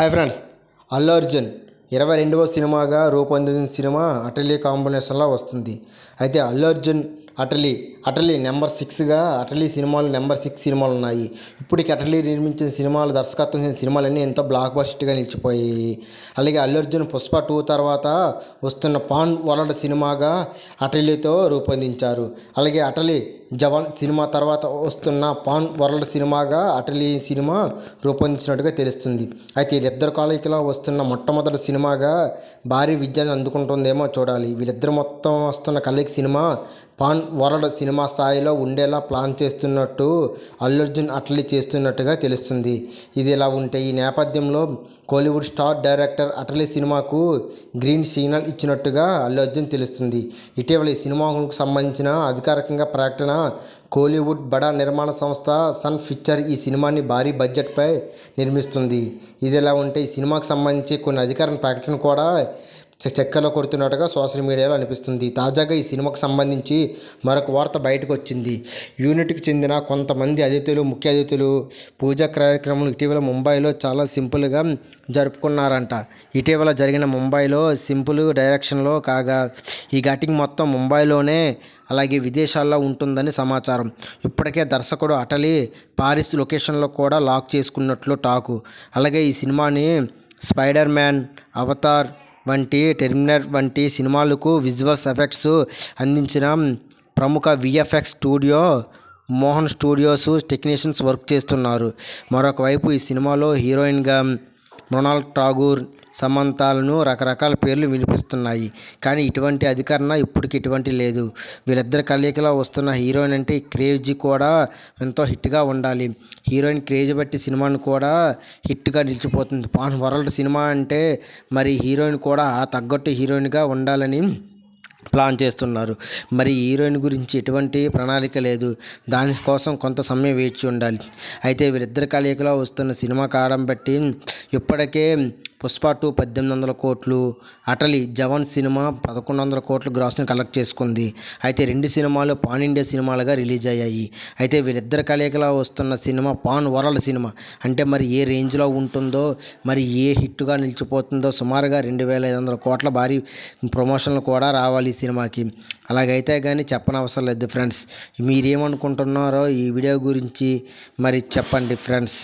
Hi friends. Allu Arjun ఇరవై రెండవ సినిమాగా రూపొందిన సినిమా అటలీ కాంబినేషన్లో వస్తుంది. అయితే అల్లు అర్జున్ అటలీ అటలీ నెంబర్ సిక్స్గా అటలీ సినిమాలు నెంబర్ సిక్స్ సినిమాలు ఉన్నాయి ఇప్పటికి అటలీ నిర్మించిన సినిమాలు దర్శకత్వం చేసిన సినిమాలన్నీ ఎంతో బ్లాక్ బస్ట్గా నిలిచిపోయాయి. అలాగే అల్లు అర్జున్ పుష్ప టూ తర్వాత వస్తున్న పాన్ వరల్డ్ సినిమాగా అటలీతో రూపొందించారు. అలాగే అటలీ జవాన్ సినిమా తర్వాత వస్తున్న పాన్ వరల్డ్ సినిమాగా అటలీ సినిమా రూపొందించినట్టుగా తెలుస్తుంది. అయితే వీళ్ళిద్దరు కాలేజీలో వస్తున్న మొట్టమొదటి సినిమాగా భారీ విజయాన్ని అందుకుంటుందేమో చూడాలి. వీళ్ళిద్దరు మొత్తం వస్తున్న కలయిక సినిమా పాన్ వరల్డ్ సినిమా స్థాయిలో ఉండేలా ప్లాన్ చేస్తున్నట్టు అల్లు అర్జున్ చేస్తున్నట్టుగా తెలుస్తుంది. ఇది ఇలా ఉంటే ఈ నేపథ్యంలో కోలీవుడ్ స్టార్ డైరెక్టర్ అటలీ సినిమాకు గ్రీన్ సిగ్నల్ ఇచ్చినట్టుగా అల్లు అర్జున్ తెలుస్తుంది. ఇటీవల ఈ సినిమాకు సంబంధించిన అధికారికంగా ప్రకటన కోలీవుడ్ బడా నిర్మాణ సంస్థ సన్ పిక్చర్ ఈ సినిమాని భారీ బడ్జెట్పై నిర్మిస్తుంది. ఇది ఎలా ఉంటే ఈ సినిమాకు సంబంధించి కొన్ని అధికారిక ప్రకటన కూడా చెక్కలో కొడుతున్నట్టుగా సోషల్ మీడియాలో అనిపిస్తుంది. తాజాగా ఈ సినిమాకు సంబంధించి మరొక వార్త బయటకు వచ్చింది యూనిట్కి చెందిన కొంతమంది అతిథులు ముఖ్య అతిథులు పూజా కార్యక్రమం ఇటీవల ముంబైలో చాలా సింపుల్గా జరుపుకున్నారంట. ఇటీవల జరిగిన ముంబైలో సింపుల్ డైరెక్షన్లో కాగా ఈ ఘటింగ్ మొత్తం ముంబైలోనే అలాగే విదేశాల్లో ఉంటుందని సమాచారం. ఇప్పటికే దర్శకుడు అటలీ పారిస్ లొకేషన్లో కూడా లాక్ చేసుకున్నట్లు టాకు. అలాగే ఈ సినిమాని స్పైడర్ మ్యాన్ అవతార్ వంటి టెర్మినర్ వంటి సినిమాలకు విజువల్స్ ఎఫెక్ట్స్ అందించిన ప్రముఖ VFX studio Mohan studios technicians work చేస్తున్నారు. మరొకవైపు ఈ సినిమాలో హీరోయిన్గా మృణాల్ ఠాగూర్ సమంతాలను రకరకాల పేర్లు వినిపిస్తున్నాయి. కానీ ఇటువంటి అధికరణ ఇప్పటికి ఇటువంటి లేదు. వీళ్ళిద్దరి కలయికలో వస్తున్న హీరోయిన్ అంటే క్రేజ్ కూడా ఎంతో హిట్గా ఉండాలి. హీరోయిన్ క్రేజ్ బట్టి సినిమాను కూడా హిట్గా నిలిచిపోతుంది. పాన్ వరల్డ్ సినిమా అంటే మరి హీరోయిన్ కూడా ఆ తగ్గట్టు హీరోయిన్గా ఉండాలని ప్లాన్ చేస్తున్నారు. మరి హీరోయిన్ గురించి ఎటువంటి ప్రణాళిక లేదు. దానికోసం కొంత సమయం వేచి ఉండాలి. అయితే వీరిద్దరి కలయికలో వస్తున్న సినిమా కావడం బట్టి ఇప్పటికే పుష్ప టూ పద్దెనిమిది వందల కోట్లు అటలీ జవాన్ సినిమా పదకొండు వందల కోట్లు గ్రాస్ని కలెక్ట్ చేసుకుంది. అయితే రెండు సినిమాలు పాన్ ఇండియా సినిమాలుగా రిలీజ్ అయ్యాయి. అయితే వీరిద్దరి కలయికలో వస్తున్న సినిమా పాన్ వరల్డ్ సినిమా. అంటే మరి ఏ రేంజ్లో ఉంటుందో మరి ఏ హిట్గా నిలిచిపోతుందో సుమారుగా రెండు వేల ఐదు వందల కోట్ల భారీ ప్రమోషన్లు కూడా రావాలి. సినిమాకి. అలాగైతే కానీ చెప్పనవసరం లేదు ఫ్రెండ్స్. మీరేమనుకుంటున్నారో ఈ వీడియో గురించి మరి చెప్పండి ఫ్రెండ్స్.